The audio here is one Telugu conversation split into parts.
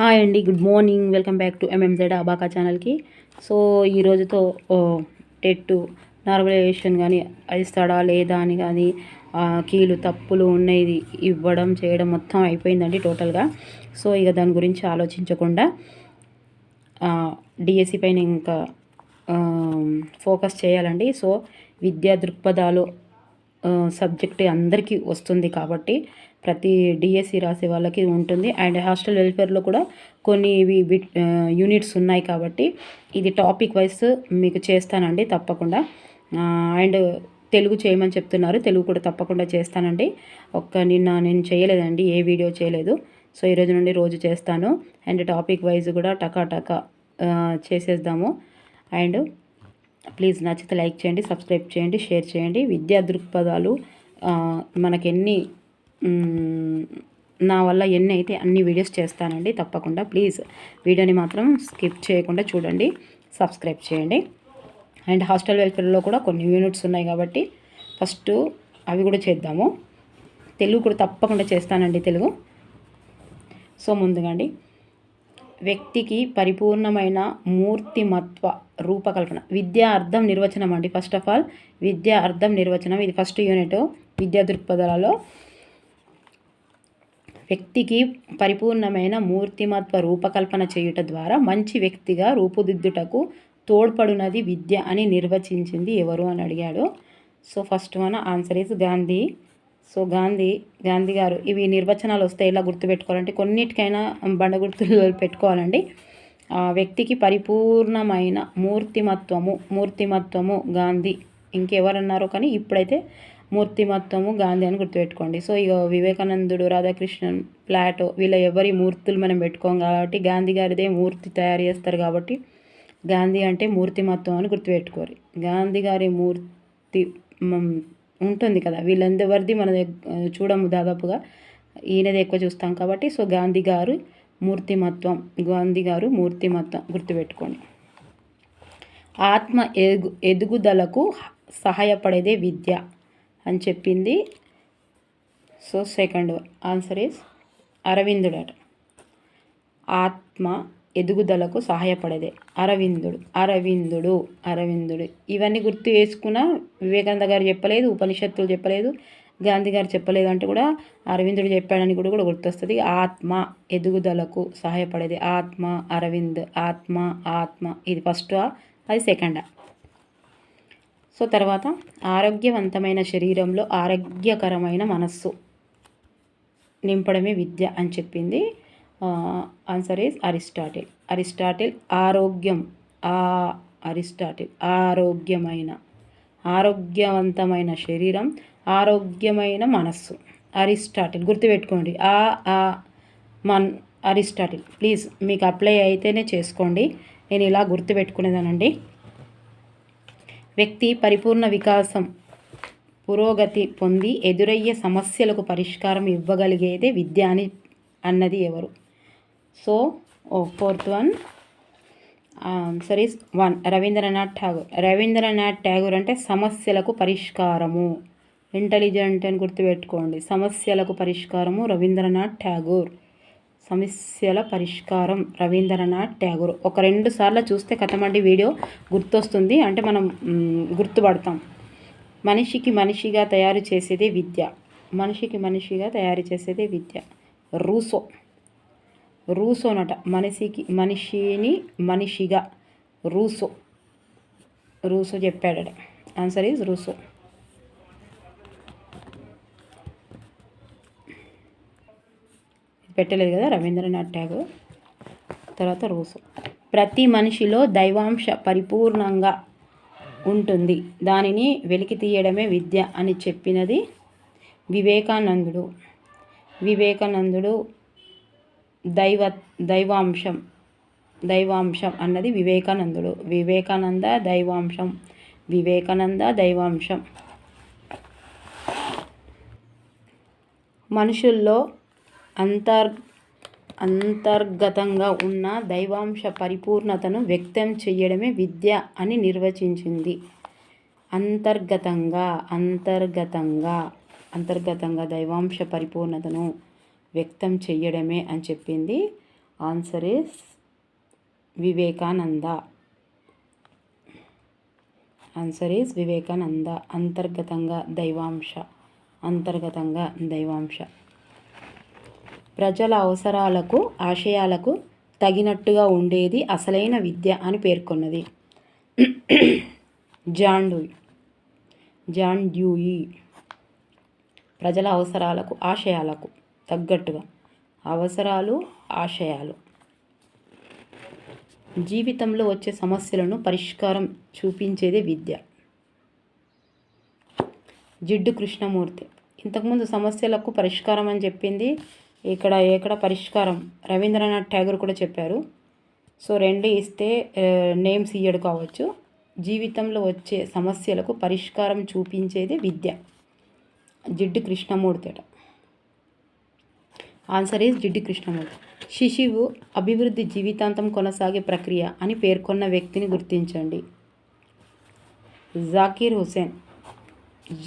హాయ్ అండి good morning. Welcome back to MMZ abaca ఛానల్కి సో ఈ రోజుతో టెట్ నార్మలైజేషన్ కానీ అది ఇస్తాడా లేదా అని కానీ కీలు తప్పులు ఉన్నాయి ఇవ్వడం చేయడం మొత్తం అయిపోయిందండి టోటల్గా సో ఇక దాని గురించి ఆలోచించకుండా డిఎస్సి పైన ఇంకా ఫోకస్ చేయాలండి. సో విద్యా దృక్పథాలు సబ్జెక్ట్ అందరికీ వస్తుంది కాబట్టి ప్రతి డిఎస్సి రాసే వాళ్ళకి ఉంటుంది. అండ్ హాస్టల్ వెల్ఫేర్లో కూడా కొన్ని ఇవి యూనిట్స్ ఉన్నాయి కాబట్టి ఇది టాపిక్ వైస్ మీకు చేస్తానండి తప్పకుండా. అండ్ తెలుగు చేయమని చెప్తున్నారు. తెలుగు కూడా తప్పకుండా చేస్తానండి. ఒక్క నిన్న నేను చేయలేదండి ఏ వీడియో చేయలేదు. సో ఈ రోజు నుండి రోజు చేస్తాను. అండ్ టాపిక్ వైజ్ కూడా టకా టకా చేసేద్దాము. అండ్ ప్లీజ్ నచ్చితే లైక్ చేయండి సబ్స్క్రైబ్ చేయండి షేర్ చేయండి. విద్యా దృక్పథాలు మనకెన్ని నా వల్ల ఎన్ని అయితే అన్ని వీడియోస్ చేస్తానండి తప్పకుండా ప్లీజ్ వీడియోని మాత్రం స్కిప్ చేయకుండా చూడండి సబ్స్క్రైబ్ చేయండి. అండ్ హాస్టల్ వెల్ఫేర్లో కూడా కొన్ని యూనిట్స్ ఉన్నాయి కాబట్టి ఫస్ట్ అవి కూడా చేద్దాము. తెలుగు కూడా తప్పకుండా చేస్తానండి తెలుగు. సో ముందుగా అండి వ్యక్తికి పరిపూర్ణమైన మూర్తిమత్వ రూపకల్పన. విద్యా అర్థం నిర్వచనం అండి ఫస్ట్ ఆఫ్ ఆల్ విద్యా అర్థం నిర్వచనం. ఇది ఫస్ట్ యూనిట్ విద్యా దృక్పథాలలో వ్యక్తికి పరిపూర్ణమైన మూర్తిమత్వ రూపకల్పన చేయుట ద్వారా మంచి వ్యక్తిగా రూపుదిద్దుటకు తోడ్పడునది విద్య అని నిర్వచించింది ఎవరు అని అడిగాడు. So first one answer is Gandhi. So Gandhi Gandhi గారు ఇవి నిర్వచనాలు వస్తే ఎలా గుర్తుపెట్టుకోవాలంటే కొన్నిటికైనా బండ గుర్తులు పెట్టుకోవాలండి. ఆ వ్యక్తికి పరిపూర్ణమైన మూర్తిమత్వము మూర్తిమత్వము గాంధీ. ఇంకెవరన్నారో కానీ ఇప్పుడైతే మూర్తిమత్వము గాంధీ అని గుర్తుపెట్టుకోండి. సో ఇక వివేకానందుడు రాధాకృష్ణన్ ప్లాటో వీళ్ళ ఎవరి మూర్తులు మనం పెట్టుకోం కాబట్టి గాంధీ గారిదే మూర్తి తయారు చేస్తారు కాబట్టి గాంధీ అంటే మూర్తిమత్వం అని గుర్తుపెట్టుకోరు. గాంధీ గారి మూర్తి ఉంటుంది కదా వీళ్ళందరిది మన చూడము దాదాపుగా ఈయనది ఎక్కువ చూస్తాం కాబట్టి సో గాంధీ గారు మూర్తిమత్వం గాంధీ గారు మూర్తిమత్వం గుర్తుపెట్టుకోండి. ఆత్మ ఎదుగు ఎదుగుదలకు సహాయపడేదే విద్య. అని చెప్పింది. సో సెకండ్ ఆన్సర్ ఈస్ అరవిందుడట. ఆత్మ ఎదుగుదలకు సహాయపడేదే. అరవిందుడు అరవిందుడు అరవిందుడు. ఇవన్నీ గుర్తు చేసుకున్న వివేకానంద గారు చెప్పలేదు ఉపనిషత్తులు చెప్పలేదు గాంధీ గారు చెప్పలేదు అంటే కూడా అరవిందుడు చెప్పాడని కూడా కూడా గుర్తొస్తుంది. ఆత్మ ఎదుగుదలకు సహాయపడేది. ఆత్మ అరవింద్ ఆత్మ ఆత్మ. ఇది ఫస్ట్ అది సెకండా సో తర్వాత ఆరోగ్యవంతమైన శరీరంలో ఆరోగ్యకరమైన మనస్సు. నింపడమే విద్య అని చెప్పింది ఆన్సర్ ఈజ్ అరిస్టాటిల్. అరిస్టాటిల్ ఆరోగ్యం. ఆ అరిస్టాటిల్ ఆరోగ్యమైన ఆరోగ్యవంతమైన శరీరం ఆరోగ్యమైన మనస్సు. అరిస్టాటిల్ గుర్తుపెట్టుకోండి. ఆ ఆ మన్ అరిస్టాటిల్. ప్లీజ్ మీకు అప్లై అయితేనే చేసుకోండి. నేను ఇలా గుర్తుపెట్టుకునేదానండి. వ్యక్తి పరిపూర్ణ వికాసం పురోగతి పొంది ఎదురయ్యే సమస్యలకు పరిష్కారం ఇవ్వగలిగేదే విద్య అని అన్నది ఎవరు? So fourth one. Saris one. Rabindranath Tagore. Rabindranath Tagore అంటే సమస్యలకు పరిష్కారము. ఇంటెలిజెంట్ అని గుర్తుపెట్టుకోండి. సమస్యలకు పరిష్కారము రవీంద్రనాథ్ ఠాగూర్. సమస్యల పరిష్కారం రవీంద్రనాథ్ ట్యాగూర్ ఒక రెండు సార్లు చూస్తే కథమండి వీడియో గుర్తొస్తుంది. అంటే మనం గుర్తుపడతాం. మనిషికి మనిషిగా తయారు చేసేదే విద్య. మనిషికి మనిషిగా తయారు చేసేదే విద్య. రూసో. రూసోనట మనిషికి మనిషిని మనిషిగా. రూసో. రూసో చెప్పాడట. Answer is Rousseau. పెట్టలేదు కదా రవీంద్రనాథ్ ఠాగూర్. తర్వాత రోజు ప్రతి మనిషిలో దైవాంశ పరిపూర్ణంగా ఉంటుంది. దానిని వెలికి తీయడమే విద్య అని చెప్పినది వివేకానందుడు. వివేకానందుడు దైవ దైవాంశం దైవాంశం అన్నది వివేకానందుడు. వివేకానంద దైవాంశం వివేకానంద దైవాంశం. మనుషుల్లో అంతర్ అంతర్గతంగా ఉన్న దైవాంశ పరిపూర్ణతను వ్యక్తం చేయడమే విద్య అని నిర్వచించింది. అంతర్గతంగా అంతర్గతంగా అంతర్గతంగా దైవాంశ పరిపూర్ణతను వ్యక్తం చెయ్యడమే అని చెప్పింది. Answer is Vivekananda. Answer is Vivekananda. అంతర్గతంగా దైవాంశ అంతర్గతంగా దైవాంశ. ప్రజల అవసరాలకు ఆశయాలకు తగినట్టుగా ఉండేది అసలైన విద్య అని పేర్కొన్నది. జాన్ జాన్ డ్యూయి ప్రజల అవసరాలకు ఆశయాలకు తగ్గట్టుగా. అవసరాలు ఆశయాలు. జీవితంలో వచ్చే సమస్యలను పరిష్కారం చూపించేదే విద్య. జిడ్డు కృష్ణమూర్తి. ఇంతకుముందు సమస్యలకు పరిష్కారం అని చెప్పింది ఇక్కడ ఎక్కడ పరిష్కారం. రవీంద్రనాథ్ ఠాగూర్ కూడా చెప్పారు. సో రెండు ఇస్తే నేమ్స్ ఇయ్యడు కావచ్చు. జీవితంలో వచ్చే సమస్యలకు పరిష్కారం చూపించేది విద్య. జిడ్డు కృష్ణమూర్తి అట. Answer is Jiddu Krishnamurti. శిశువు అభివృద్ధి జీవితాంతం కొనసాగే ప్రక్రియ అని పేర్కొన్న వ్యక్తిని గుర్తించండి. జాకీర్ హుసేన్.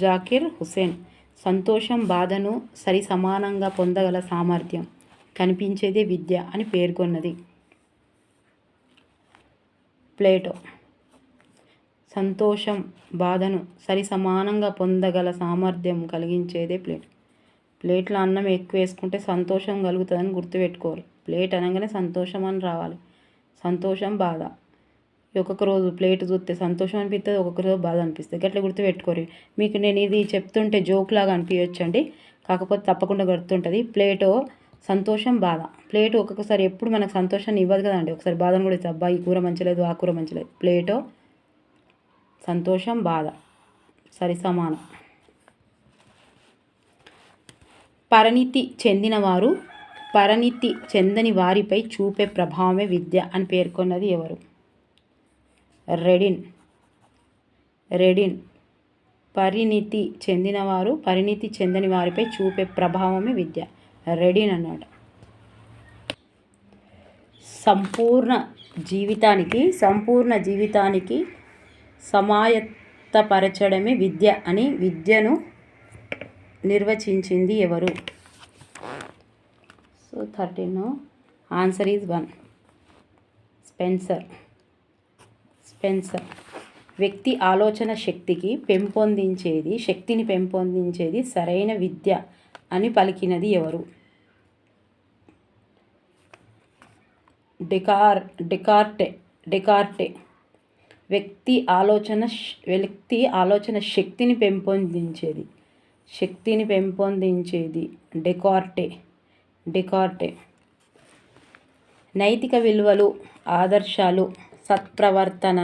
జాకీర్ హుసేన్. సంతోషం బాధను సరి సమానంగా పొందగల సామర్థ్యం. కనిపించేదే విద్య అని పేర్కొన్నది. ప్లేటో. సంతోషం బాధను సరి సమానంగా పొందగల సామర్థ్యం కలిగించేదే ప్లేట్. ప్లేట్లో అన్నం ఎక్కువ వేసుకుంటే సంతోషం కలుగుతుందని గుర్తుపెట్టుకోవాలి. ప్లేట్ అనగానే సంతోషం అని రావాలి. సంతోషం బాధ. ఒక్కొక్క రోజు ప్లేట్ చూస్తే సంతోషం అనిపిస్తుంది ఒక్కొక్క రోజు బాధ అనిపిస్తుంది. గట్ల గుర్తుపెట్టుకోరు మీకు నేను ఇది చెప్తుంటే జోక్ లాగా అనిపించండి కాకపోతే తప్పకుండా గుర్తుంటుంది. ప్లేటో సంతోషం బాధ. ప్లేట్ ఒక్కొక్కసారి ఎప్పుడు మనకు సంతోషాన్ని ఇవ్వదు కదండి. ఒకసారి బాధను కూడా ఇస్తుంది అబ్బా ఈ కూర మంచిలేదు ఆ కూర మంచిలేదు. ప్లేటో సంతోషం బాధ. సరి సమానం. పరిణితి చెందినవారు పరిణితి చెందని వారిపై చూపే ప్రభావమే విద్య అని పేర్కొన్నది ఎవరు? రెడిన్ రెడిన్ పరిణితి చెందినవారు పరిణితి చెందని వారిపై చూపే ప్రభావమే విద్య. రెడిన్ అన్నాడు. సంపూర్ణ జీవితానికి సంపూర్ణ జీవితానికి సమాయత్తపరచడమే విద్య అని విద్యను నిర్వచించింది ఎవరు? So thirteen answer is one Spencer Spencer వ్యక్తి ఆలోచన శక్తికి పెంపొందించేది శక్తిని పెంపొందించేది సరైన విద్య అని పలికినది ఎవరు? Descartes Descartes Descartes. వ్యక్తి ఆలోచన వ్యక్తి ఆలోచన శక్తిని పెంపొందించేది శక్తిని పెంపొందించేది డెకార్టే డెకార్టే. నైతిక విలువలు ఆదర్శాలు సత్ప్రవర్తన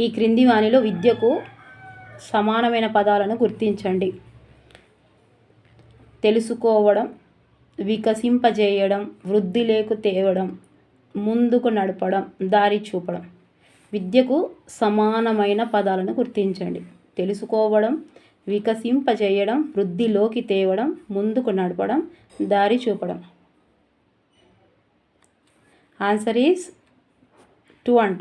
ఈ క్రింది వాణిలో విద్యకు సమానమైన పదాలను గుర్తించండి. తెలుసుకోవడం వికసింపజేయడం వృద్ధి లేకు తేవడం ముందుకు నడపడం దారి చూపడం. విద్యకు సమానమైన పదాలను గుర్తించండి. తెలుసుకోవడం వికసింపజేయడం వృద్ధిలోకి తేవడం ముందుకు నడపడం దారి చూపడం. ఆన్సర్ ఈస్ టూ అంట.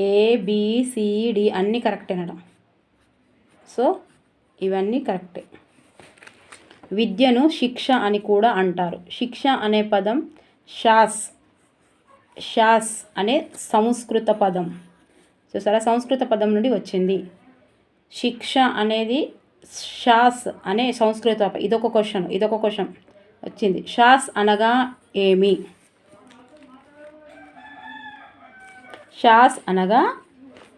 ఏబిసిడి అన్నీ కరెక్ట్ అనడం సో ఇవన్నీ కరెక్టే విద్యను శిక్ష అని కూడా అంటారు. శిక్ష అనే పదం షాస్ షాస్ అనే సంస్కృత పదం. చూసారా? సంస్కృత పదం నుండి వచ్చింది. శిక్ష అనేది షాస్ అనే సంస్కృత ఇదొక క్వశ్చన్ ఇదొక క్వశ్చన్ వచ్చింది. షాస్ అనగా ఏమి? షాస్ అనగా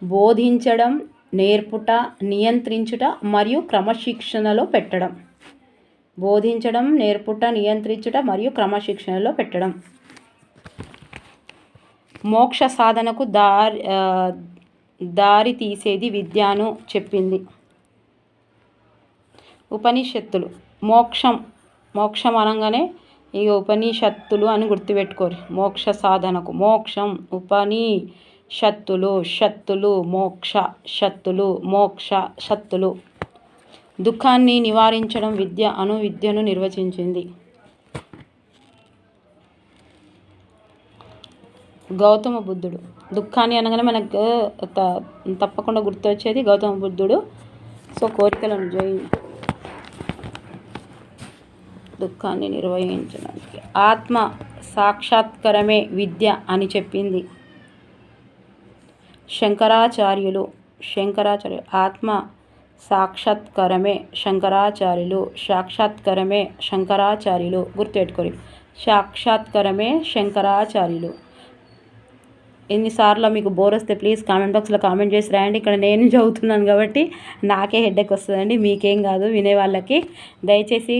బోధించడం నేర్పుట నియంత్రించుట మరియు క్రమశిక్షణలో పెట్టడం. బోధించడం నేర్పుట నియంత్రించుట మరియు క్రమశిక్షణలో పెట్టడం. మోక్ష సాధనకు దారి దారి తీసేది విద్యను చెప్పింది. ఉపనిషత్తులు. మోక్షం మోక్షం అనగానే ఇక ఉపనిషత్తులు అని గుర్తుపెట్టుకోరు. మోక్ష సాధనకు. మోక్షం ఉపని షత్తులు మోక్ష షత్తులు మోక్ష షత్తులు దుఃఖాన్ని నివారించడం విద్య అను విద్యను నిర్వచించింది. గౌతమ బుద్ధుడు. దుఃఖాన్ని అనగానే మనకు త- తప్పకుండా గుర్తొచ్చేది గౌతమ బుద్ధుడు. సో కోరికలను జయి దుఃఖాన్ని నిర్వహించడానికి. ఆత్మ సాక్షాత్కరమే విద్య అని చెప్పింది. శంకరాచార్యులు శంకరాచార్యులు ఆత్మ సాక్షాత్కరమే శంకరాచార్యులు సాక్షాత్కరమే శంకరాచార్యులు గుర్తుపెట్టుకోరు సాక్షాత్కరమే శంకరాచార్యులు. ఎన్నిసార్లు మీకు బోర్ వస్తే ప్లీజ్ కామెంట్ బాక్స్లో కామెంట్ చేసి రాయండి. ఇక్కడ నేను చదువుతున్నాను కాబట్టి నాకే హెడ్ఎక్ వస్తుందండి. మీకేం కాదు వినే వాళ్ళకి. దయచేసి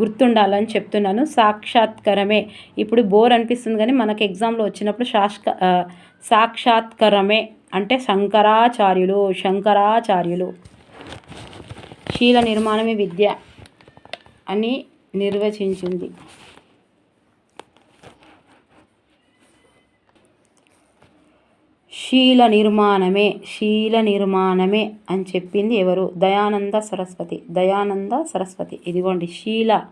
గుర్తుండాలని చెప్తున్నాను. సాక్షాత్కరమే. ఇప్పుడు బోర్ అనిపిస్తుంది కానీ మనకు ఎగ్జామ్లో వచ్చినప్పుడు శాస్క సాక్షాత్కరమే అంటే శంకరాచార్యులు శంకరాచార్యులు. శీల నిర్మాణమే విద్య అని నిర్వచించింది. శీల నిర్మాణమే శీల నిర్మాణమే అని చెప్పింది ఎవరు? దయానంద సరస్వతి. దయానంద సరస్వతి. ఇదిగోండి శీల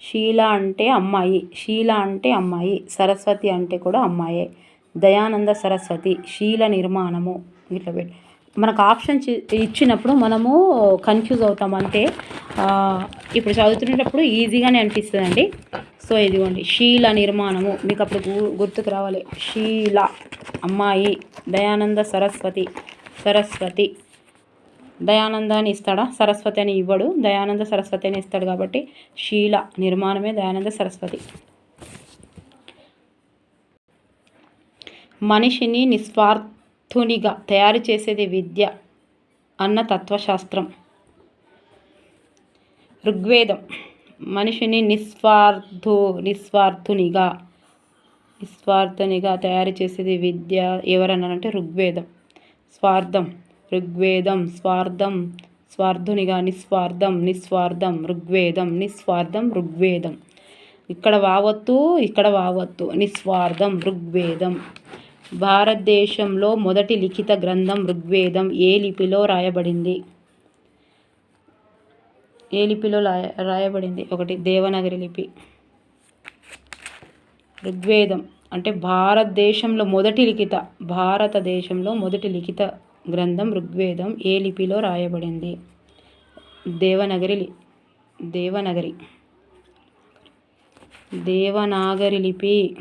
శీల అంటే అమ్మాయి శీల అంటే అమ్మాయి సరస్వతి అంటే కూడా అమ్మాయే. దయానంద సరస్వతి శీల నిర్మాణము. ఇట్లా పెట్టి మనకు ఆప్షన్ ఇచ్చినప్పుడు మనము కన్ఫ్యూజ్ అవుతాం. అంటే ఇప్పుడు చదువుతున్నప్పుడు ఈజీగానే అనిపిస్తుందండి. సో ఇదిగోండి శీల నిర్మాణము. మీకు అప్పుడు గు- గుర్తుకు రావాలి. శీల అమ్మాయి దయానంద సరస్వతి సరస్వతి. దయానంద అని ఇస్తాడా? సరస్వతి అని ఇవ్వడు. దయానంద సరస్వతి అని ఇస్తాడు కాబట్టి శీల నిర్మాణమే దయానంద సరస్వతి. మనిషిని తునిగా తయారు చేసేది విద్య అన్న తత్వశాస్త్రం. ఋగ్వేదం. మనిషిని నిస్వార్థు నిస్వార్థునిగా నిస్వార్థునిగా తయారు చేసేది విద్య ఎవరన్నారంటే ఋగ్వేదం. స్వార్థం. ఋగ్వేదం స్వార్థం స్వార్థునిగా నిస్వార్థం నిస్వార్థం ఋగ్వేదం నిస్వార్థం ఋగ్వేదం. ఇక్కడ వావత్తు ఇక్కడ వావత్తు. నిస్వార్థం ఋగ్వేదం. భారతదేశంలో మొదటి లిఖిత గ్రంథం ఋగ్వేదం ఏ లిపిలో రాయబడింది? ఏ లిపిలో రాయ రాయబడింది? ఒకటి దేవనగరి లిపి. ఋగ్వేదం అంటే భారతదేశంలో మొదటి లిఖిత భారతదేశంలో మొదటి లిఖిత గ్రంథం ఋగ్వేదం ఏ లిపిలో రాయబడింది? దేవనగరి లి- దేవనగరి. దేవనాగరి లిపి.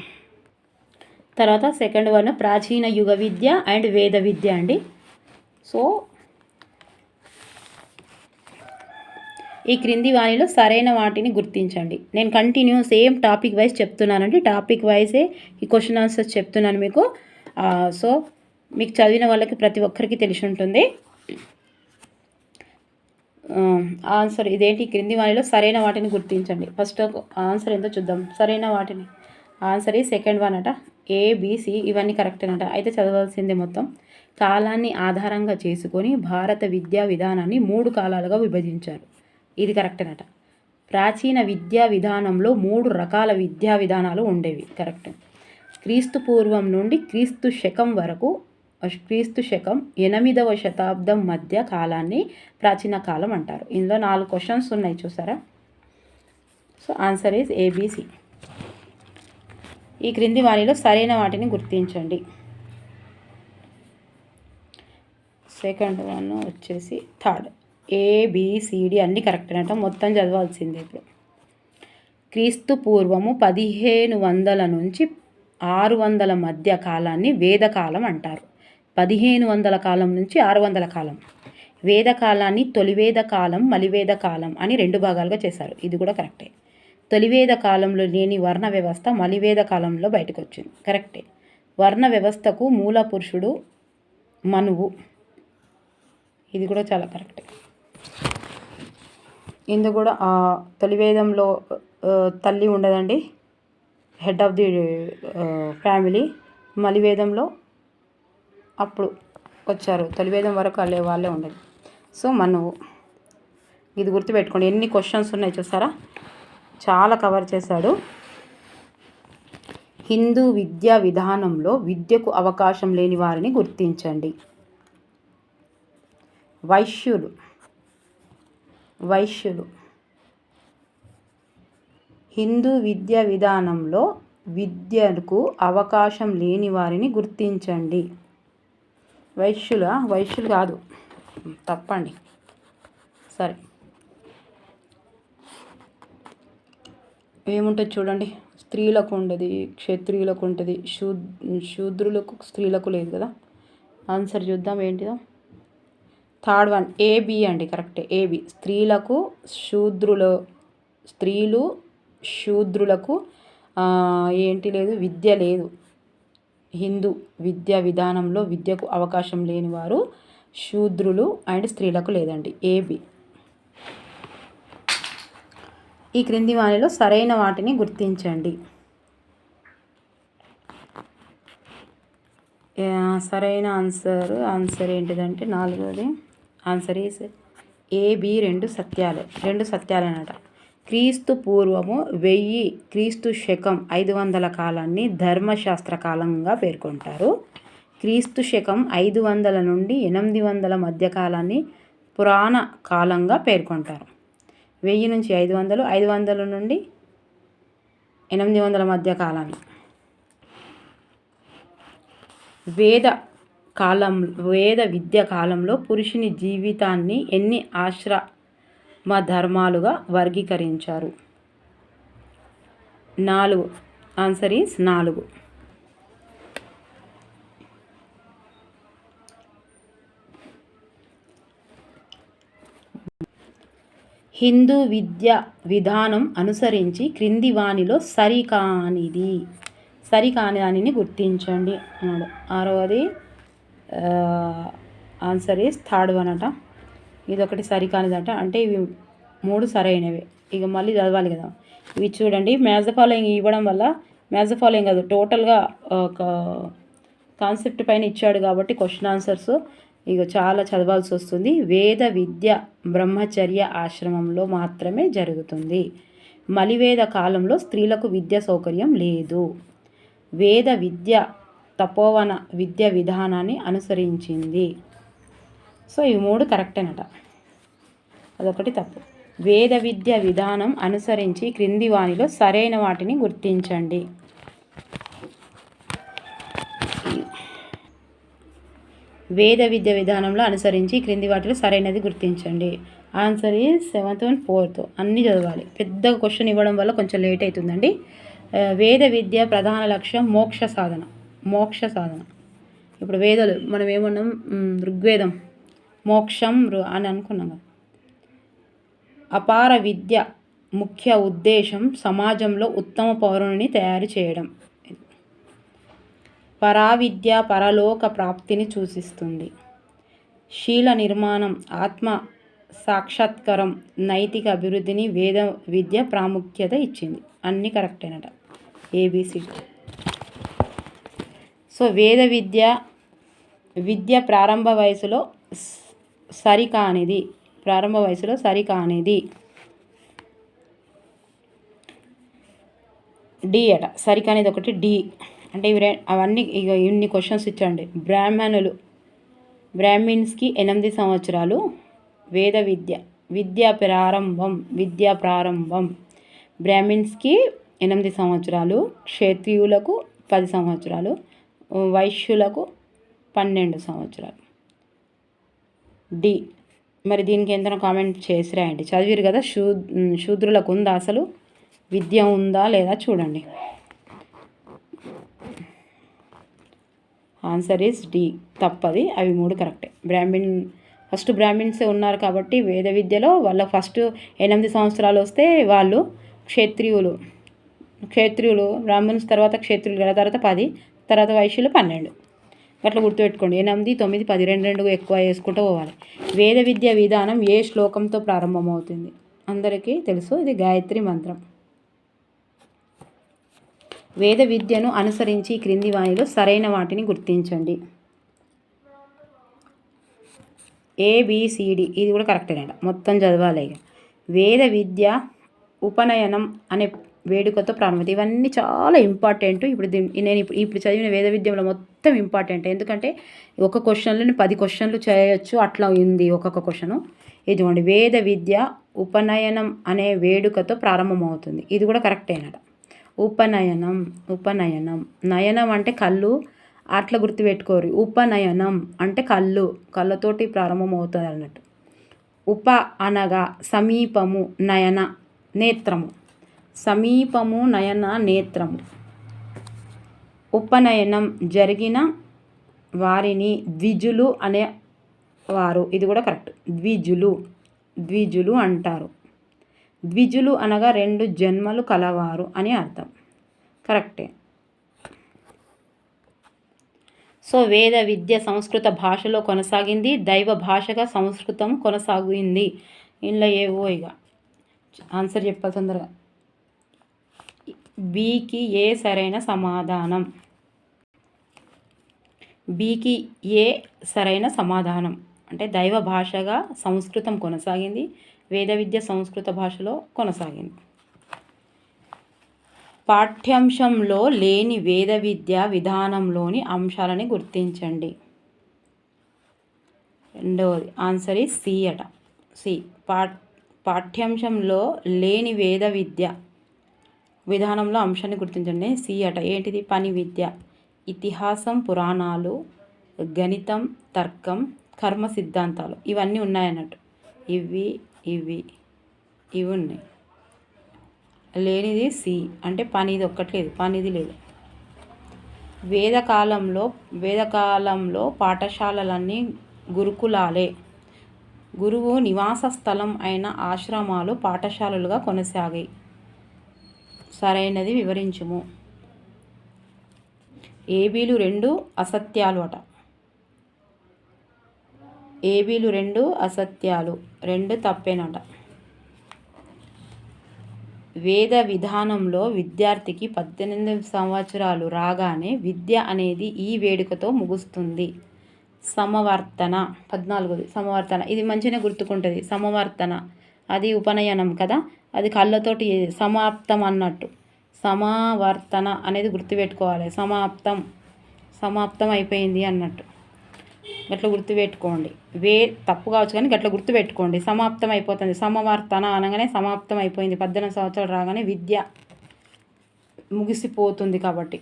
తర్వాత సెకండ్ వన్ ప్రాచీన యుగ విద్య అండ్ వేద విద్య అండి. సో ఈ క్రింది వాణిలో సరైన వాటిని గుర్తించండి. నేను కంటిన్యూ సేమ్ టాపిక్ వైజ్ చెప్తున్నానండి. టాపిక్ వైజే ఈ క్వశ్చన్ ఆన్సర్స్ చెప్తున్నాను మీకు. సో మీకు చదివిన వాళ్ళకి ప్రతి ఒక్కరికి తెలిసి ఉంటుంది. ఆన్సర్ ఇదేంటి? ఈ క్రింది వాణిలో సరైన వాటిని గుర్తించండి. ఫస్ట్ ఆన్సర్ ఏందో చూద్దాం. సరైన వాటిని. ఆన్సర్ ఈ సెకండ్ వన్ అట. ఏబిసి ఇవన్నీ కరెక్ట్ అనట అయితే చదవాల్సిందే మొత్తం. కాలాన్ని ఆధారంగా చేసుకొని భారత విద్యా విధానాన్ని మూడు కాలాలుగా విభజించారు. ఇది కరెక్ట్ అనట ప్రాచీన విద్యా విధానంలో మూడు రకాల విద్యా విధానాలు ఉండేవి. కరెక్ట్ క్రీస్తు పూర్వం నుండి క్రీస్తు శకం వరకు క్రీస్తు శకం ఎనిమిదవ శతాబ్దం మధ్య కాలాన్ని ప్రాచీన కాలం అంటారు. ఇందులో నాలుగు క్వశ్చన్స్ ఉన్నాయి చూసారా? సో ఆన్సర్ ఈజ్ ఏబీసీ ఈ క్రింది వారిలో సరైన వాటిని గుర్తించండి. సెకండ్ వన్ వచ్చేసి third. A B C D అన్నీ కరెక్ట్ అనట. మొత్తం చదవాల్సిందే ఇప్పుడు. క్రీస్తు పూర్వము పదిహేను వందల నుంచి ఆరు వందల మధ్య కాలాన్ని వేదకాలం అంటారు. పదిహేను వందల కాలం నుంచి ఆరు వందల కాలం. వేదకాలాన్ని తొలివేద కాలం మలివేద కాలం అని రెండు భాగాలుగా చేశారు. ఇది కూడా కరెక్టే. తొలివేద కాలంలో లేని వర్ణ వ్యవస్థ మలివేద కాలంలో బయటకు వచ్చింది కరెక్టే. వర్ణ వ్యవస్థకు మూల పురుషుడు మనువు. ఇది కూడా చాలా కరెక్ట్. ఇందు కూడా ఆ తొలివేదంలో తల్లి ఉండదండి. హెడ్ ఆఫ్ ది ఫ్యామిలీ మలివేదంలో అప్పుడు వచ్చారు. తొలివేదం వరకు వాళ్ళే వాళ్ళే ఉండదు. సో మనువు. ఇది గుర్తుపెట్టుకోండి. ఎన్ని క్వశ్చన్స్ ఉన్నాయి చూసారా? చాలా కవర్ చేశాడు. హిందూ విద్యా విధానంలో విద్యకు అవకాశం లేని వారిని గుర్తించండి. వైశ్యులు. వైశ్యులు. హిందూ విద్యా విధానంలో విద్యకు అవకాశం లేని వారిని గుర్తించండి. వైశ్యుల? వైశ్యులు కాదు. తప్పండి. సరే. ఏముంటుంది చూడండి. స్త్రీలకు ఉండదు క్షత్రియులకు ఉంటుంది. శూ శూద్రులకు స్త్రీలకు లేదు కదా. ఆన్సర్ చూద్దాం ఏంటిదో. థర్డ్ వన్ ఏబి అండి కరెక్టే ఏబి స్త్రీలకు శూద్రులు స్త్రీలు శూద్రులకు ఏంటి లేదు విద్య లేదు. హిందూ విద్యా విధానంలో విద్యకు అవకాశం లేని వారు శూద్రులు అండ్ స్త్రీలకు లేదండి. ఏబి ఈ క్రింది వానిలో సరైన వాటిని గుర్తించండి. సరైన ఆన్సర్ ఆన్సర్ ఏంటిదంటే నాలుగోది. ఆన్సర్ ఈస్ ఏబి రెండు సత్యాలే రెండు సత్యాలేనట క్రీస్తు పూర్వము వెయ్యి క్రీస్తు శకం ఐదు వందల కాలాన్ని ధర్మశాస్త్ర కాలంగా పేర్కొంటారు. క్రీస్తు శకం ఐదు వందల నుండి ఎనిమిది వందల మధ్య కాలాన్ని పురాణ కాలంగా పేర్కొంటారు. వెయ్యి నుంచి ఐదు వందలు ఐదు వందల నుండి ఎనిమిది వందల మధ్య కాలాన్ని వేద కాలం వేద విద్య కాలంలో పురుషుని జీవితాన్ని ఎన్ని ఆశ్రమ ధర్మాలుగా వర్గీకరించారు? నాలుగు. ఆన్సర్ ఈస్ నాలుగు. హిందూ విద్య విధానం అనుసరించి క్రింది వానిలో సరికానిది. సరికాని దానిని గుర్తించండి అన్నాడు. ఆరవది ఆన్సర్ ఈస్ థర్డ్ వన్ అట. ఇదొకటి సరికానిదట. అంటే ఇవి మూడు సరైనవి. ఇక మళ్ళీ చదవాలి కదా. ఇవి చూడండి. మ్యాథ్ ఫాలోయింగ్ ఇవ్వడం వల్ల మ్యాథ్ ఫాలోయింగ్ కాదు. టోటల్గా ఒక కాన్సెప్ట్ పైన ఇచ్చాడు కాబట్టి క్వశ్చన్ ఆన్సర్స్. ఇక చాలా చదవాల్సి వస్తుంది. వేద విద్య బ్రహ్మచర్య ఆశ్రమంలో మాత్రమే జరుగుతుంది. మలివేద కాలంలో స్త్రీలకు విద్య సౌకర్యం లేదు. వేద విద్య తపోవన విద్య విధానాన్ని అనుసరించింది. సో ఈ మూడు కరెక్టేనట. అదొకటి తప్పు. వేద విద్య విధానం అనుసరించి క్రింది వాణిలో సరైన వాటిని గుర్తించండి. వేద విద్య విధానంలో అనుసరించి క్రింది వాటిలో సరైనది గుర్తించండి. ఆన్సర్ ఈ సెవెంత్ అండ్ ఫోర్త్ అన్నీ చదవాలి. పెద్ద క్వశ్చన్ ఇవ్వడం వల్ల కొంచెం లేట్ అవుతుందండి. Uh, వేద విద్య ప్రధాన లక్ష్యం మోక్ష సాధన. మోక్ష సాధన. ఇప్పుడు వేదాలు మనం ఏమన్నాం? ఋగ్వేదం. మోక్షం రు- అని అనుకున్నాం కదా. అపార విద్య ముఖ్య ఉద్దేశం సమాజంలో ఉత్తమ పౌరుని తయారు చేయడం. పరావిద్య పరలోక ప్రాప్తిని సూచిస్తుంది. శీల నిర్మాణం ఆత్మ సాక్షాత్కారం నైతిక అభివృద్ధిని వేద విద్య ప్రాముఖ్యత ఇచ్చింది. అన్నీ కరెక్టేనట ఏబిసిడి సో వేద విద్య విద్య ప్రారంభ వయసులో సరికానిది. ప్రారంభ వయసులో సరికానిది. డి అట సరికానిది ఒకటి డి అంటే ఇవి అవన్నీ ఇక ఇన్ని క్వశ్చన్స్ ఇచ్చండి బ్రాహ్మణులు బ్రాహ్మిన్స్కి ఎనిమిది సంవత్సరాలు. వేద విద్య విద్య ప్రారంభం విద్య ప్రారంభం. బ్రాహ్మిన్స్కి ఎనిమిది సంవత్సరాలు. క్షత్రియులకు పది సంవత్సరాలు. వైశ్యులకు పన్నెండు సంవత్సరాలు. డి. మరి దీనికి ఎంతనో కామెంట్ చేసి రాయండి చదివిరు కదా శూ శూద్రులకు ఉందా అసలు? విద్య ఉందా లేదా చూడండి. Answer is D. తప్పది. అవి మూడు కరెక్టే. బ్రాహ్మిన్ ఫస్ట్ బ్రాహ్మిన్సే ఉన్నారు కాబట్టి వేద విద్యలో వాళ్ళ ఫస్ట్ ఎనిమిది సంవత్సరాలు వస్తే వాళ్ళు క్షత్రియులు. క్షత్రియులు బ్రాహ్మణ్స్ తర్వాత క్షత్రియులు కదా తర్వాత పది తర్వాత వైశ్యులు పన్నెండు. అట్లా గుర్తుపెట్టుకోండి. ఎనిమిది తొమ్మిది పది రెండు రెండు ఎక్కువ వేసుకుంటూ పోవాలి. వేద విద్య విధానం ఏ శ్లోకంతో ప్రారంభమవుతుంది? అందరికీ తెలుసు. ఇది గాయత్రి మంత్రం. వేద విద్యను అనుసరించి క్రింది వాణిలో సరైన వాటిని గుర్తించండి. ఏబిసిడి ఇది కూడా కరెక్టేనంట మొత్తం చదవాలి ఇక. వేద విద్య ఉపనయనం అనే వేడుకతో ప్రారంభం ఇవన్నీ చాలా ఇంపార్టెంట్ ఇప్పుడు నేను ఇప్పుడు ఇప్పుడు చదివిన వేద విద్యంలో మొత్తం ఇంపార్టెంట్ ఎందుకంటే ఒక క్వశ్చన్లో పది క్వశ్చన్లు చేయొచ్చు. అట్లా ఉంది ఒక్కొక్క క్వశ్చను ఇదిగోండి వేద విద్య ఉపనయనం అనే వేడుకతో ప్రారంభమవుతుంది. ఇది కూడా కరెక్టేనట ఉపనయనం ఉపనయనం. నయనం అంటే కళ్ళు అట్లా గుర్తుపెట్టుకోరు. ఉపనయనం అంటే కళ్ళు కళ్ళతోటి ప్రారంభం అవుతుంది అన్నట్టు ఉప అనగా సమీపము నయన నేత్రము. సమీపము నయన నేత్రము. ఉపనయనం జరిగిన వారిని ద్విజులు అనే వారు. ఇది కూడా కరెక్ట్. ద్విజులు ద్విజులు అంటారు. ద్విజులు అనగా రెండు జన్మలు కలవారు అని అర్థం. కరెక్టే. సో వేద విద్య సంస్కృత భాషలో కొనసాగింది దైవ భాషగా సంస్కృతం కొనసాగింది. ఇందులో ఏవో ఇక. ఆన్సర్ చెప్పాలి తొందరగా. బీకి ఏ సరైన సమాధానం? బీకి ఏ సరైన సమాధానం? అంటే దైవ భాషగా సంస్కృతం కొనసాగింది వేద విద్య సంస్కృత భాషలో కొనసాగింది. పాఠ్యాంశంలో లేని వేద విద్య విధానంలోని అంశాలని గుర్తించండి. రెండవది ఆన్సర్ ఈ సి అట. సి. పా పాఠ్యాంశంలో లేని వేద విద్య విధానంలో అంశాన్ని గుర్తించండి. సి అట. ఏంటిది? పని విద్య. ఇతిహాసం పురాణాలు గణితం తర్కం కర్మ సిద్ధాంతాలు. ఇవన్నీ ఉన్నాయన్నట్టు. ఇవి ఇవి ఇవి ఉన్నాయి. లేనిది సి అంటే పనిది ఒక్కట్లేదు పనిది లేదు. వేదకాలంలో వేదకాలంలో పాఠశాలలన్నీ గురుకులాలే. గురువు నివాస స్థలం అయిన ఆశ్రమాలు పాఠశాలలుగా కొనసాగాయి. సరైనది వివరించుము. ఏబీలు రెండు అసత్యాలు అట. ఏబీలు రెండు అసత్యాలు రెండు తప్పేనట. వేద విధానంలో విద్యార్థికి పద్దెనిమిది సంవత్సరాలు రాగానే విద్య అనేది ఈ వేడుకతో ముగుస్తుంది. సమవర్తన పద్నాలుగోది సమవర్తన. ఇది మంచిగా గుర్తుకుంటుంది. సమవర్తన. అది ఉపనయనం కదా? అది కళ్ళతోటి సమాప్తం అన్నట్టు. సమావర్తన అనేది గుర్తుపెట్టుకోవాలి. సమాప్తం. సమాప్తం అయిపోయింది అన్నట్టు. గట్ల గుర్తుపెట్టుకోండి. వే తప్పు కావచ్చు కానీ గట్ల గుర్తుపెట్టుకోండి. సమాప్తం అయిపోతుంది. సమవర్తన అనగానే సమాప్తం అయిపోయింది. పద్దెనిమిది సంవత్సరాలు రాగానే విద్య ముగిసిపోతుంది కాబట్టి.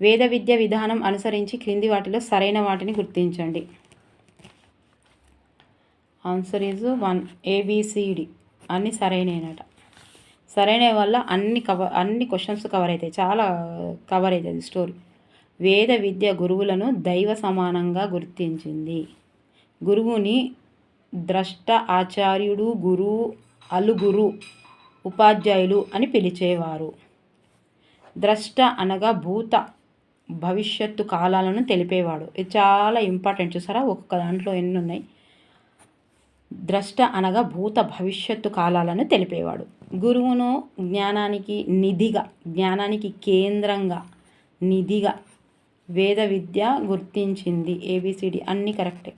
వేద విద్య విధానం అనుసరించి క్రింది వాటిలో సరైన వాటిని గుర్తించండి. ఆన్సర్ ఈజ్ వన్ ఏబిసిడి అన్ని సరైనట సరైన వల్ల అన్ని కవర్ అన్ని క్వశ్చన్స్ కవర్ అవుతాయి. చాలా కవర్ అవుతుంది స్టోరీ వేద విద్య గురువులను దైవ సమానంగా గుర్తించింది. గురువుని ద్రష్ట ఆచార్యుడు గురువు అలుగురు ఉపాధ్యాయులు అని పిలిచేవారు. ద్రష్ట అనగా భూత భవిష్యత్తు కాలాలను తెలిపేవాడు. ఇది చాలా ఇంపార్టెంట్. చూసారా? ఒక్కొక్క దాంట్లో ఎన్ని ఉన్నాయి ద్రష్ట అనగా భూత భవిష్యత్తు కాలాలను తెలిపేవాడు. గురువును జ్ఞానానికి నిధిగా జ్ఞానానికి కేంద్రంగా నిధిగా వేద విద్య గుర్తించింది. ఏబిసిడి అన్నీ కరెక్టే.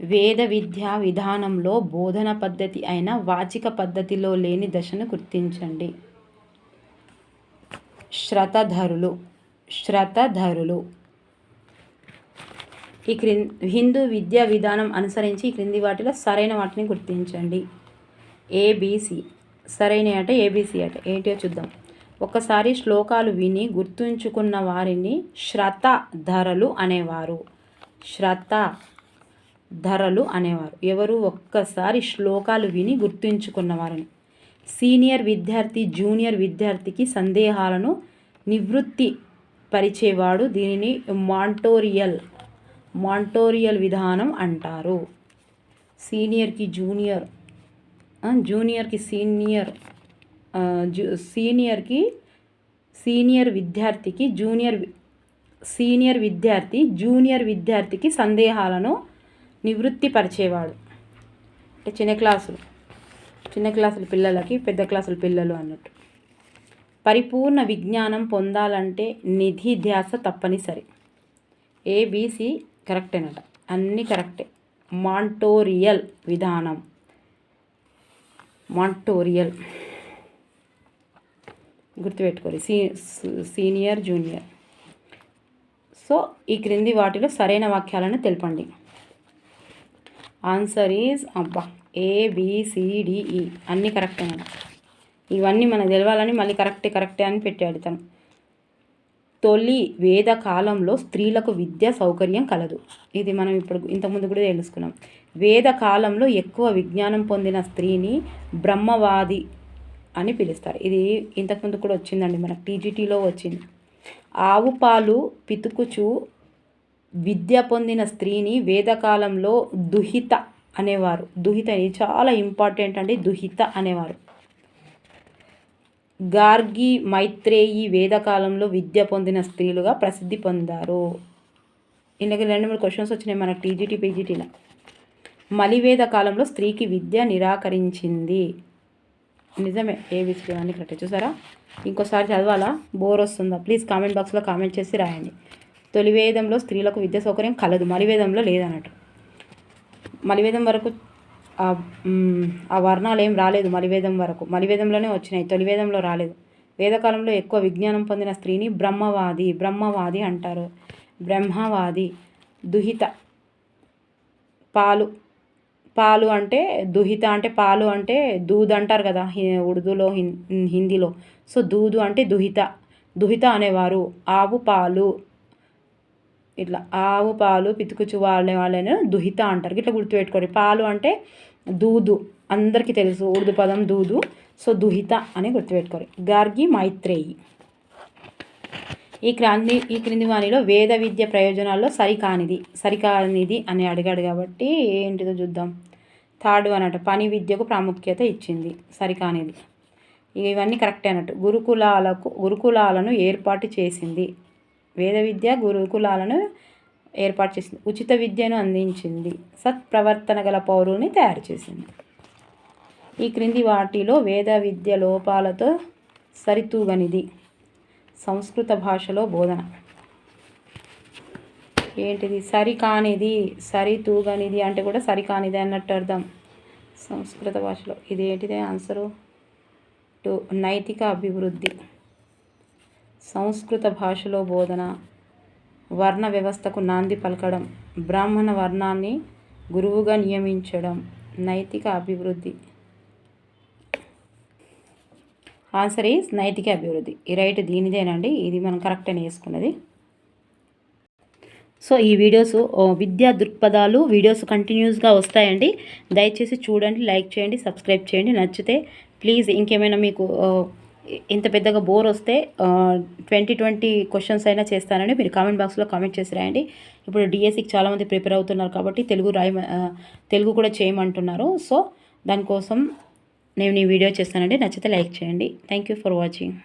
వేద విద్యా విధానంలో బోధన పద్ధతి అయిన వాచిక పద్ధతిలో లేని దశను గుర్తించండి. శ్రతధరులు. శ్రతధరులు. ఈ క్రి హిందూ విద్యా విధానం అనుసరించి ఈ క్రింది వాటిలో సరైన వాటిని గుర్తించండి. ఏబిసి సరైన అంటే ఏబిసి అంటే. ఏంటో చూద్దాం. ఒకసారి శ్లోకాలు విని గుర్తుంచుకున్న వారిని శ్రత ధరలు అనేవారు. శ్రత ధరలు అనేవారు. ఎవరు? ఒక్కసారి శ్లోకాలు విని గుర్తుంచుకున్నవారని సీనియర్ విద్యార్థి జూనియర్ విద్యార్థికి సందేహాలను నివృత్తి పరిచేవాడు దీనిని మాంటోరియల్ మాంటోరియల్ విధానం అంటారు. సీనియర్కి జూనియర్ జూనియర్కి సీనియర్ సీనియర్కి సీనియర్ విద్యార్థికి జూనియర్ సీనియర్ విద్యార్థి జూనియర్ విద్యార్థికి సందేహాలను నివృత్తిపరిచేవాడు. అంటే చిన్న క్లాసులు. చిన్న క్లాసుల పిల్లలకి పెద్ద క్లాసుల పిల్లలు అన్నట్టు. పరిపూర్ణ విజ్ఞానం పొందాలంటే నిధి ధ్యాస తప్పనిసరి. ఏబిసి కరెక్టేనట. అన్నీ కరెక్టే. మాంటోరియల్ విధానం. మాంటోరియల్. గుర్తుపెట్టుకోవాలి. See senior junior. సో ఈ క్రింది వాటిలో సరైన వాక్యాలను తెలపండి. ఆన్సర్ ఈజ్ అబ్బా ఏబిసిడిఈ అన్నీ కరెక్టే మేడం. ఇవన్నీ మనకు తెలవాలని మళ్ళీ కరెక్టే కరెక్టే అని పెట్టాడు తను తొలి వేద కాలంలో స్త్రీలకు విద్య సౌకర్యం కలదు. ఇది మనం ఇప్పుడు ఇంతకుముందు కూడా తెలుసుకున్నాం. వేద కాలంలో ఎక్కువ విజ్ఞానం పొందిన స్త్రీని బ్రహ్మవాది అని పిలుస్తారు. ఇది ఇంతకుముందు కూడా వచ్చిందండి మనకు టీజీటీలో వచ్చింది. ఆవు పాలు పితుకుచు విద్య పొందిన స్త్రీని వేదకాలంలో దుహిత అనేవారు. దుహిత ఇది చాలా ఇంపార్టెంట్ అండి దుహిత అనేవారు. గార్గి మైత్రేయి వేదకాలంలో విద్య పొందిన స్త్రీలుగా ప్రసిద్ధి పొందారు. ఇందుకు రెండు మూడు క్వశ్చన్స్ వచ్చినాయి మనకు టీజీటీ పీజీటీలో. మలివేద కాలంలో స్త్రీకి విద్య నిరాకరించింది. నిజమే ఏ విషయం అని కరెక్ట్ చూసారా? ఇంకోసారి చదవాలా? బోర్ వస్తుందా? ప్లీజ్ కామెంట్ బాక్స్లో కామెంట్ చేసి రాయండి. తొలివేదంలో స్త్రీలకు విద్యా సౌకర్యం కలదు. మలివేదంలో లేదన్నట్టు. మలివేదం వరకు ఆ వర్ణాలు ఏం రాలేదు మలివేదం వరకు. మలివేదంలోనే వచ్చినాయి తొలివేదంలో రాలేదు. వేదకాలంలో ఎక్కువ విజ్ఞానం పొందిన స్త్రీని బ్రహ్మవాది బ్రహ్మవాది అంటారు. బ్రహ్మవాది దుహిత పాలు పాలు అంటే దుహిత అంటే పాలు అంటే దూద్ అంటారు కదా ఉర్దూలో హిందీలో. సో దూదు అంటే దుహిత. దుహిత అనేవారు ఆవు పాలు. ఇట్లా ఆవు పాలు పితుకుచు వాళ్ళే వాళ్ళని దుహిత అంటారు. ఇట్లా గుర్తుపెట్టుకోండి. పాలు అంటే దూదు. అందరికీ తెలుసు ఉర్దూ పదం దూదు. సో దుహిత అని గుర్తుపెట్టుకోరు గార్గి మైత్రేయి. ఈ క్రాంతి ఈ క్రింది వాణిలో వేద విద్య ప్రయోజనాల్లో సరికానిది సరికానిది అని అడిగాడు కాబట్టి ఏంటిదో చూద్దాం. థర్డ్ అన్నట్టు పని విద్యకు ప్రాముఖ్యత ఇచ్చింది సరికానిది. ఇవన్నీ కరెక్టే అన్నట్టు గురుకులాలకు గురుకులాలను ఏర్పాటు చేసింది. వేద విద్య గురుకులాలను ఏర్పాటు చేసింది ఉచిత విద్యను అందించింది సత్ప్రవర్తన గల పౌరుల్ని తయారు చేసింది. ఈ క్రింది వాటిలో వేద విద్య లోపాలతో సరితూగనిది. సంస్కృత భాషలో బోధన. ఏంటిది? సరికానిది సరితూగనిది అంటే కూడా సరికానిది అన్నట్టు అర్థం. సంస్కృత భాషలో. ఇది ఏంటిది ఆన్సరు? టు నైతిక అభివృద్ధి. సంస్కృత భాషలో బోధన. వర్ణ వ్యవస్థకు నాంది పలకడం. బ్రాహ్మణ వర్ణాన్ని గురువుగా నియమించడం. నైతిక అభివృద్ధి. ఆన్సర్ ఈజ్ నైతిక అభివృద్ధి. ఈ రైట్ దీనిదేనండి. ఇది మనం కరెక్ట్ అని వేసుకున్నది సో ఈ వీడియోస్ విద్యా దృక్పథాలు వీడియోస్ కంటిన్యూస్గా వస్తాయండి. దయచేసి చూడండి లైక్ చేయండి సబ్స్క్రైబ్ చేయండి. నచ్చితే ప్లీజ్ ఇంకేమైనా మీకు ఇంత పెద్దగా బోర్ వస్తే ట్వంటీ ట్వంటీ క్వశ్చన్స్ అయినా చేస్తానని మీరు కామెంట్ బాక్స్లో కామెంట్ చేసి రాయండి. ఇప్పుడు డిఎస్సికి చాలామంది ప్రిపేర్ అవుతున్నారు కాబట్టి తెలుగు రాయ తెలుగు కూడా చేయమంటున్నారు. సో దానికోసం నేను ఈ వీడియో చేస్తానండి నచ్చితే లైక్ చేయండి. Thank you for watching